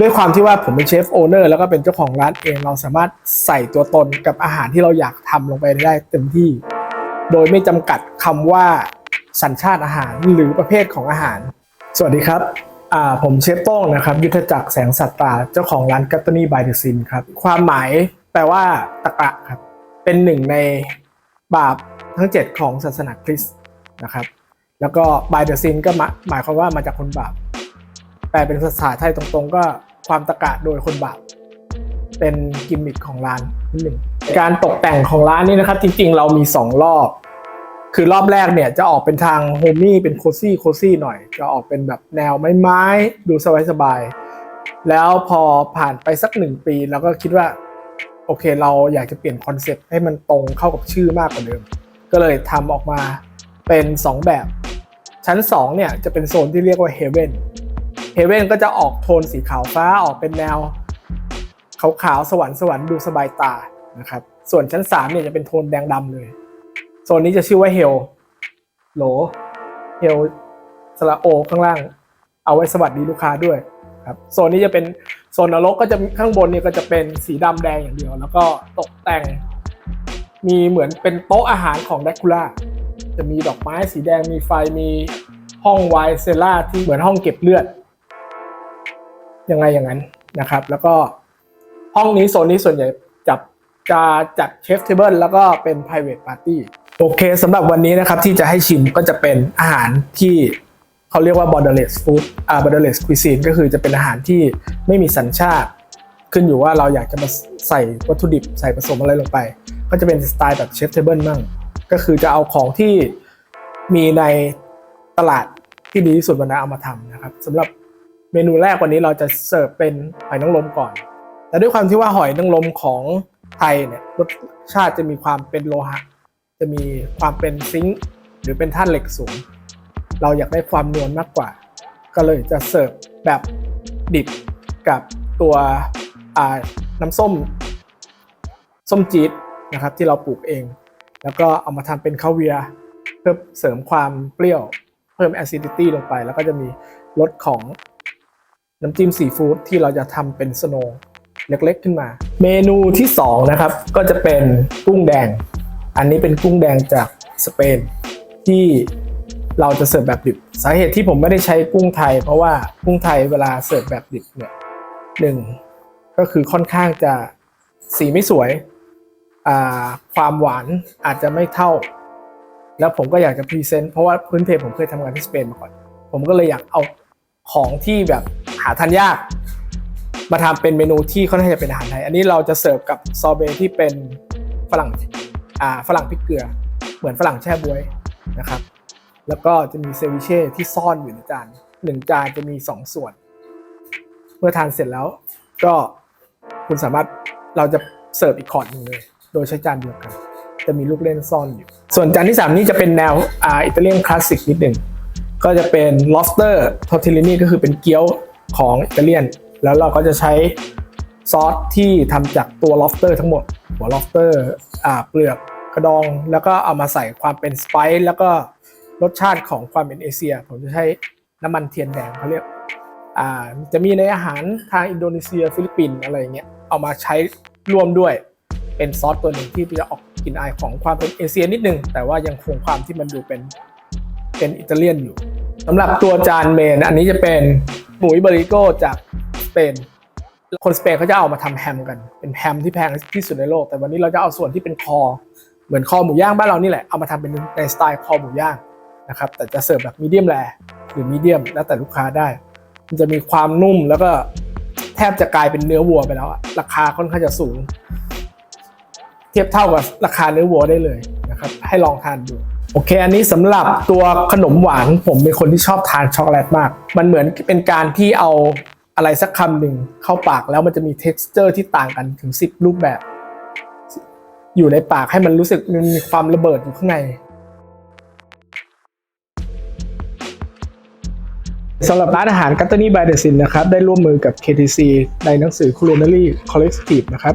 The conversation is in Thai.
ด้วยความที่ว่าผมเป็นเชฟโอเนอร์แล้วก็เป็นเจ้าของร้านเองเราสามารถใส่ตัวตนกับอาหารที่เราอยากทำลงไปได้เต็มที่ โดยไม่จำกัดคำว่าสัญชาติอาหารหรือประเภทของอาหาร สวัสดีครับผมเชฟโต้งนะครับ ยุทธจักรแสงสัตตาเจ้าของร้านกัตต n ีบายเดอะซินครับ ความหมายแปลว่าตะกะครับ เป็นหนึ่งในบาปทั้ง 7 ของศาสนาคริสต์นะครับ แล้วก็บายเดอะซินก็หมายความว่ามาจากคนบาปแปลเป็นภาษาไทยตรงๆก็ ความตะกะโดยคนบาปเป็นกิมมิคของร้านนิดหนึ่งการตกแต่งของร้านนี้นะครับ จริงๆ เรามี 2 รอบ คือรอบแรกเนี่ยจะออกเป็นทางโฮมี่เป็นโคซี่โคซี่หน่อย จะออกเป็นแบบแนวไม้ๆดูสบายๆแล้วพอผ่านไปสักหนึ่งปีเราก็คิดว่า โอเคเราอยากจะเปลี่ยนคอนเซ็ปต์ให้มันตรงเข้ากับชื่อมากกว่าเดิม ก็เลยทำออกมาเป็น 2 แบบ ชั้น 2 เนี่ยจะเป็นโซนที่เรียกว่าเฮเว่น Heaven Heaven ก็จะออกโทนสีขาวฟ้าออกเป็นแนวขาวๆสวรรค์สวรรค์ดูสบายตานะครับ ส่วนชั้น3เนี่ยจะเป็นโทนแดงดำเลย โซนนี้จะชื่อว่า Hell โหล Hell สระโอข้างล่าง เอาไว้สวัสดีลูกค้าด้วยครับโซนนี้จะเป็นโซนนรกก็จะข้างบนเนี่ยก็จะเป็นสีดำแดงอย่างเดียว แล้วก็ตกแต่ง มีเหมือนเป็นโต๊ะอาหารของแดกคูล่าจะมีดอกไม้สีแดงมีไฟมีห้องไวเซล่าที่เหมือนห้องเก็บเลือด ยังไงอย่างนั้นนะครับ แล้วก็ห้องนี้โซนนี้ส่วนใหญ่จับจะจัดเชฟเทเบิลแล้วก็เป็น private party โอเคสำหรับวันนี้นะครับที่จะให้ชิมก็จะเป็นอาหารที่เขาเรียกว่า borderless food อ่า borderless cuisine ก็คือจะเป็นอาหารที่ไม่มีสัญชาติ ขึ้นอยู่ว่าเราอยากจะมาใส่วัตถุดิบใส่ผสมอะไรลงไป ก็จะเป็นสไตล์แบบเชฟเทเบิลมั่งก็คือจะเอาของที่มีในตลาดที่ดีที่สุดวันนั้นเอามาทำนะครับสำหรับ เมนูแรกวันนี้เราจะเสิร์ฟเป็นหอยนางรมก่อน แต่ด้วยความที่ว่าหอยนางรมของไทยเนี่ยรสชาติจะมีความเป็นโลหะ จะมีความเป็นซิงค์หรือเป็นท่านเหล็กสูง เราอยากได้ความนวลมากกว่า ก็เลยจะเสิร์ฟแบบดิบกับตัวน้ำส้ม ส้มจี๊ดนะครับที่เราปลูกเอง แล้วก็เอามาทำเป็นข้าวเวียเพื่อเสริมความเปรี้ยว เพิ่ม acidity ลงไป แล้วก็จะมีรสของ น้ำจิ้มซีฟู้ดที่เราจะทำเป็นสโนว์เล็กๆขึ้นมา เมนูที่2นะครับก็จะเป็นกุ้งแดง อันนี้เป็นกุ้งแดงจากสเปนที่เราจะเสิร์ฟแบบดิบ สาเหตุที่ผมไม่ได้ใช้กุ้งไทย เพราะว่ากุ้งไทยเวลาเสิร์ฟแบบดิบเนี่ยหนึ่งก็คือค่อนข้างจะสีไม่สวยความหวานอาจจะไม่เท่า แล้วผมก็อยากจะพรีเซนต์เพราะว่าพื้นเพผมเคยทำงานที่สเปนมาก่อน ผมก็เลยอยากเอาของที่แบบาทานยาก มาทำเป็นเมนูที่ค่อนข้างจะเป็นอาหารไทย อันนี้เราจะเสิร์ฟกับซอเบต์ที่เป็นฝรั่งอ่าฝรั่งพริกเกลือ เหมือนฝรั่งแช่บวยนะครับ แล้วก็จะมีเซวิเช่ที่ซ่อนอยู่ในจานหนึ่งจานจะมีสองส่วน เมื่อทานเสร็จแล้วก็คุณสามารถเราจะเสิร์ฟอีกคอร์ดหนึ่งเลย โดยใช้จานเดียวกัน จะมีลูกเล่นซ่อนอยู่ ส่วนจานที่ 3 นี่จะเป็นแนวอ,อิตาเลียนคลาสสิกนิดหนึ่งก็จะเป็น lobster tortellini ก็คือเป็นเกี๊ยว ของอิตาเลียน แล้วเราก็จะใช้ซอสที่ทำจากตัว lobster ทั้งหมด หัว lobster อ่าเปลือกกระดอง แล้วก็เอามาใส่ความเป็นสไปซ์แล้วก็รสชาติของความเป็นเอเชีย ผมจะใช้น้ำมันเทียนแดงเขาเรียกอ่าจะมีในอาหารทางอินโดนีเซียฟิลิปปินส์อะไรอย่างเงี้ยเอามาใช้ร่วมด้วยเป็นซอสตัวหนึ่งที่จะออกกลิ่นอายของความเป็นเอเชียนิดนึง แต่ว่ายังคงความที่มันดูเป็นเป็นอิตาเลียนอยู่สำหรับตัวจานเมนอันนี้จะเป็น หมูอิบริโกจากสเปนคนสเปนเขาจะเอามาทำแฮมกัน เป็นแฮมที่แพงที่สุดในโลก แต่วันนี้เราจะเอาส่วนที่เป็นคอ เหมือนคอหมูย่างบ้านเรานี่แหละ เอามาทำเป็นในสไตล์คอหมูย่างนะครับ แต่จะเสิร์ฟแบบมีเดียมแรหรือมีเดียมแล้วแต่ลูกค้าได้ มันจะมีความนุ่มแล้วก็แทบจะกลายเป็นเนื้อวัวไปแล้วอะราคาค่อนข้างจะสูง เทียบเท่ากับราคาเนื้อวัวได้เลยนะครับ ให้ลองทานดู โอเค อันนี้สำหรับตัวขนมหวานผมเป็นคนที่ชอบทานช็อกโกแลตมาก มันเหมือนเป็นการที่เอาอะไรสักคำหนึ่งเข้าปากแล้วมันจะมี t e x t อร์ที่ต่างกันถึง 10 รูปแบบ อยู่ในปากให้มันรู้สึกมันมีความระเบิดอยู่ข้างในสำหรับร้านอาหารกัตเตานีบายเดซินนะครับ ได้ร่วมมือกับ KTC ในหนังสือ Culinary Collective นะครับ